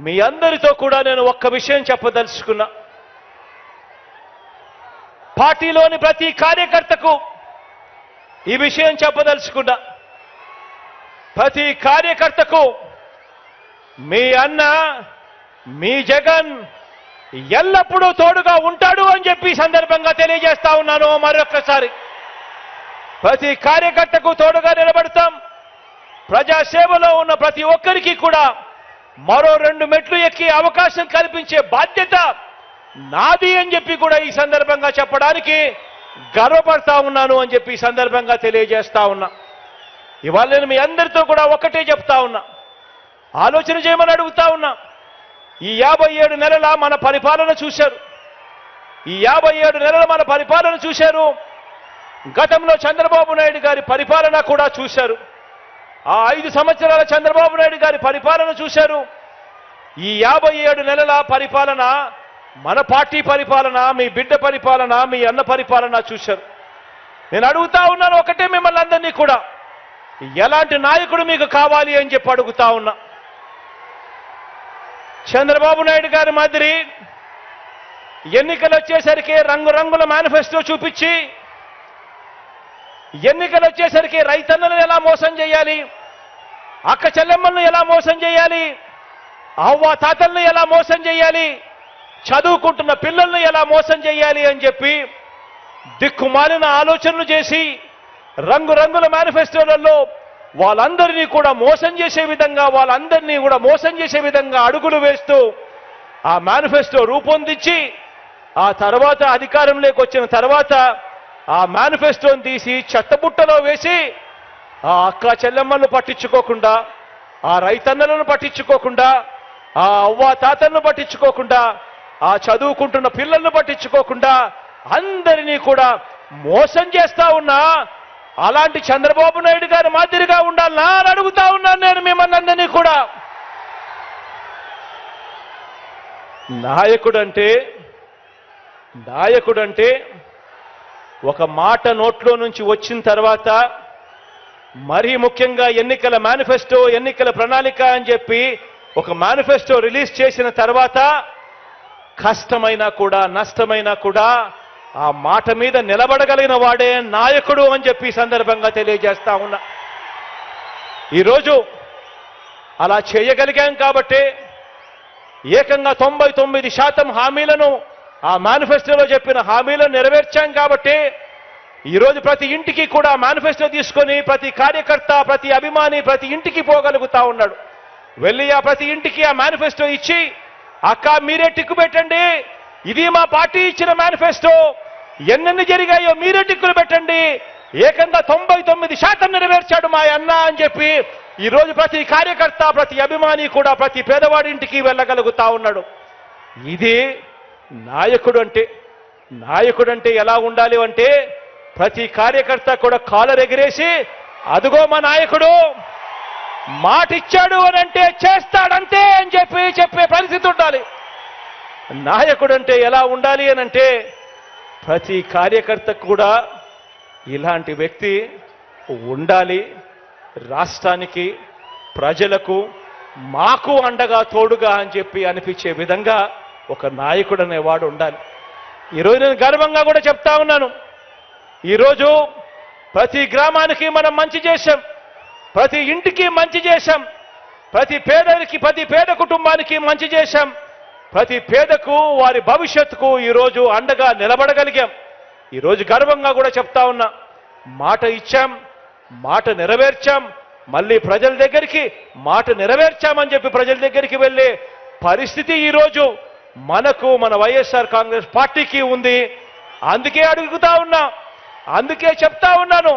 మీ అందరితో కూడా నేను ఒక్క విషయం చెప్పదలుచుకున్నా. పార్టీలోని ప్రతి కార్యకర్తకు ఈ విషయం చెప్పదలుచుకున్నా. ప్రతి కార్యకర్తకు మీ అన్న మీ జగన్ ఎల్లప్పుడూ తోడుగా ఉంటాడు అని చెప్పి సందర్భంగా తెలియజేస్తా ఉన్నాను మరొక్కసారి. ప్రతి కార్యకర్తకు తోడుగా నిలబడతాం. ప్రజాసేవలో ఉన్న ప్రతి ఒక్కరికి కూడా మరో రెండు మెట్లు ఎక్కి అవకాశం కల్పించే బాధ్యత నాది అని చెప్పి కూడా ఈ సందర్భంగా చెప్పడానికి గర్వపడతా ఉన్నాను అని చెప్పి ఈ సందర్భంగా తెలియజేస్తా ఉన్నా. ఇవాళ నేను మీ అందరితో కూడా ఒకటే చెప్తా ఉన్నా. ఆలోచన చేయమని అడుగుతా ఉన్నా. ఈ యాభై ఏడు నెలల మన పరిపాలన చూశారు. ఈ యాభై ఏడు నెలల మన పరిపాలన చూశారు. గతంలో చంద్రబాబు నాయుడు గారి పరిపాలన కూడా చూశారు. ఆ ఐదు సంవత్సరాల చంద్రబాబు నాయుడు గారి పరిపాలన చూశారు. ఈ యాభై ఏడు నెలల పరిపాలన మన పార్టీ పరిపాలన మీ బిడ్డ పరిపాలన మీ అన్న పరిపాలన చూశారు. నేను అడుగుతా ఉన్నాను ఒకటే మిమ్మల్ని అందరినీ కూడా. ఎలాంటి నాయకుడు మీకు కావాలి అని చెప్పి అడుగుతా ఉన్నా. చంద్రబాబు నాయుడు గారి మాదిరి ఎన్నికలు వచ్చేసరికి రంగురంగుల మేనిఫెస్టో చూపించి ఎన్నికలు వచ్చేసరికి రైతన్నలను ఎలా మోసం చేయాలి అక్క చెల్లెమ్మలను ఎలా మోసం చేయాలి? అవ్వ తాతల్ని ఎలా మోసం చేయాలి? చదువుకుంటున్న పిల్లల్ని ఎలా మోసం చేయాలి అని చెప్పి దిక్కుమాలిన ఆలోచనలు చేసి రంగురంగుల మేనిఫెస్టోలలో వాళ్ళందరినీ కూడా మోసం చేసే విధంగా వాళ్ళందరినీ కూడా మోసం చేసే విధంగా అడుగులు వేస్తూ ఆ మేనిఫెస్టో రూపొందించి ఆ తర్వాత అధికారంలోకి వచ్చిన తర్వాత ఆ మేనిఫెస్టోని తీసి చెత్తబుట్టలో వేసి ఆ అక్క చెల్లెమ్మలను పట్టించుకోకుండా ఆ రైతన్నలను పట్టించుకోకుండా ఆ అవ్వ తాతలను పట్టించుకోకుండా ఆ చదువుకుంటున్న పిల్లలను పట్టించుకోకుండా అందరినీ కూడా మోసం చేస్తా ఉన్నా. అలాంటి చంద్రబాబు నాయుడు గారి మాదిరిగా ఉండాలనా అని అడుగుతా ఉన్నాను నేను మిమ్మల్నందరినీ కూడా. నాయకుడంటే నాయకుడంటే ఒక మాట నోట్లో నుంచి వచ్చిన తర్వాత మరీ ముఖ్యంగా ఎన్నికల మేనిఫెస్టో ఎన్నికల ప్రణాళిక అని చెప్పి ఒక మేనిఫెస్టో రిలీజ్ చేసిన తర్వాత కష్టమైనా కూడా నష్టమైనా కూడా ఆ మాట మీద నిలబడగలిగిన వాడే నాయకుడు అని చెప్పి సందర్భంగా తెలియజేస్తా ఉన్నా. ఈరోజు అలా చేయగలిగాం కాబట్టి ఏకంగా తొంభై తొమ్మిది శాతం హామీలను ఆ మేనిఫెస్టోలో చెప్పిన హామీలను నెరవేర్చాం కాబట్టి ఈరోజు ప్రతి ఇంటికి కూడా మేనిఫెస్టో తీసుకొని ప్రతి కార్యకర్త ప్రతి అభిమాని ప్రతి ఇంటికి పోగలుగుతా ఉన్నాడు. వెళ్ళి ఆ ప్రతి ఇంటికి ఆ మేనిఫెస్టో ఇచ్చి అక్క మీరే టిక్కు పెట్టండి. ఇది మా పార్టీ ఇచ్చిన మేనిఫెస్టో ఎన్నెన్ని జరిగాయో మీరే టిక్కులు పెట్టండి. ఏకంగా తొంభై తొమ్మిది శాతం నెరవేర్చాడు మా అన్న అని చెప్పి ఈరోజు ప్రతి కార్యకర్త ప్రతి అభిమాని కూడా ప్రతి పేదవాడి ఇంటికి వెళ్ళగలుగుతా ఉన్నాడు. ఇది నాయకుడు అంటే నాయకుడు అంటే ఎలా ఉండాలి అంటే ప్రతి కార్యకర్త కూడా కాలర్ ఎగిరేసి అదుగో మా నాయకుడు మాటిచ్చాడు అని అంటే చేస్తాడంతే అని చెప్పి చెప్పే పరిస్థితి ఉండాలి. నాయకుడు అంటే ఎలా ఉండాలి అని అంటే ప్రతి కార్యకర్తకు కూడా ఇలాంటి వ్యక్తి ఉండాలి. రాష్ట్రానికి ప్రజలకు మాకు అండగా తోడుగా అని చెప్పి అనిపించే విధంగా ఒక నాయకుడు అనేవాడు ఉండాలి. ఈరోజు నేను గర్వంగా కూడా చెప్తా ఉన్నాను. ఈరోజు ప్రతి గ్రామానికి మనం మంచి చేశాం. ప్రతి ఇంటికి మంచి చేశాం. ప్రతి పేదరికి ప్రతి పేద కుటుంబానికి మంచి చేశాం. ప్రతి పేదకు వారి భవిష్యత్తుకు ఈరోజు అండగా నిలబడగలిగాం. ఈరోజు గర్వంగా కూడా చెప్తా ఉన్నా మాట ఇచ్చాం మాట నెరవేర్చాం. మళ్ళీ ప్రజల దగ్గరికి మాట నెరవేర్చామని చెప్పి ప్రజల దగ్గరికి వెళ్ళే పరిస్థితి ఈరోజు మనకు మన వైఎస్ఆర్ కాంగ్రెస్ పార్టీకి ఉంది. అందుకే అడుగుతా ఉన్నా అందుకే చెప్తా ఉన్నాను.